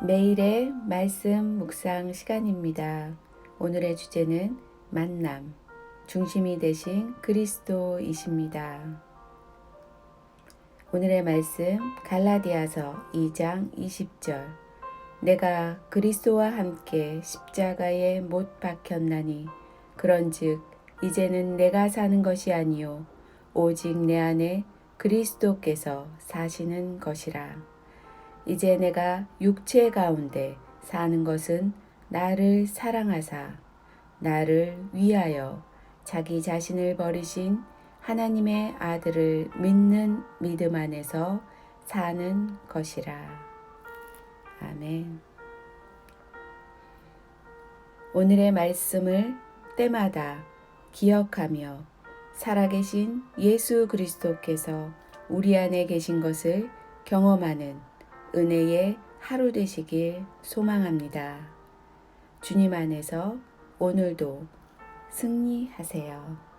매일의 말씀 묵상 시간입니다. 오늘의 주제는 만남, 중심이 되신 그리스도이십니다. 오늘의 말씀 갈라디아서 2장 20절 내가 그리스도와 함께 십자가에 못 박혔나니 그런즉 이제는 내가 사는 것이 아니요 오직 내 안에 그리스도께서 사시는 것이라 이제 내가 육체 가운데 사는 것은 나를 사랑하사 나를 위하여 자기 자신을 버리신 하나님의 아들을 믿는 믿음 안에서 사는 것이라. 아멘. 오늘의 말씀을 때마다 기억하며 살아계신 예수 그리스도께서 우리 안에 계신 것을 경험하는 은혜의 하루 되시길 소망합니다. 주님 안에서 오늘도 승리하세요.